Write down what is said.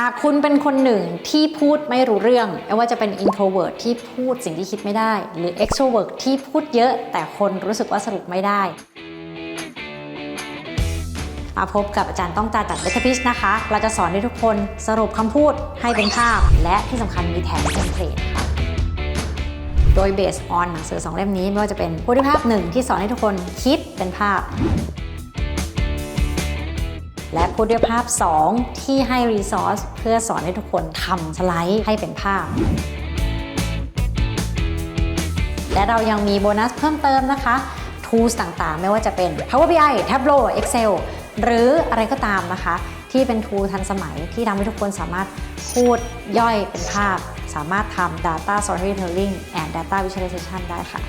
หากคุณเป็นคนหนึ่งที่พูดไม่รู้เรื่อง ไม่ว่าจะเป็น introvert ที่พูดสิ่งที่คิดไม่ได้ หรือ extrovert ที่พูดเยอะ แต่คนรู้สึกว่าสรุปไม่ได้ มาพบกับอาจารย์ต้องตาจาก Better Pitch นะคะ เราจะสอนให้ทุกคนสรุปคำพูดให้เป็นภาพ และที่สำคัญมีแถมเทมเพลตค่ะโดยเบสออนหนังสือสองเล่มนี้ไม่ว่าจะเป็นพูดภาพหนึ่งที่สอนให้ทุกคนคิดเป็นภาพ และพูดด้วยภาพ 2 ที่ให้รีซอสเพื่อสอนให้ทุกคนทำสไลด์ให้เป็นภาพและเรายังมีโบนัสเพิ่มเติมนะคะ tools ต่างๆ ไม่ว่าจะเป็น Power BI Tableau Excel หรืออะไรก็ตามนะคะ ที่เป็น tool ทันสมัยที่ทำให้ทุกคนสามารถพูดย่อยเป็นภาพ สามารถทำ data storytelling and data visualization ได้ค่ะ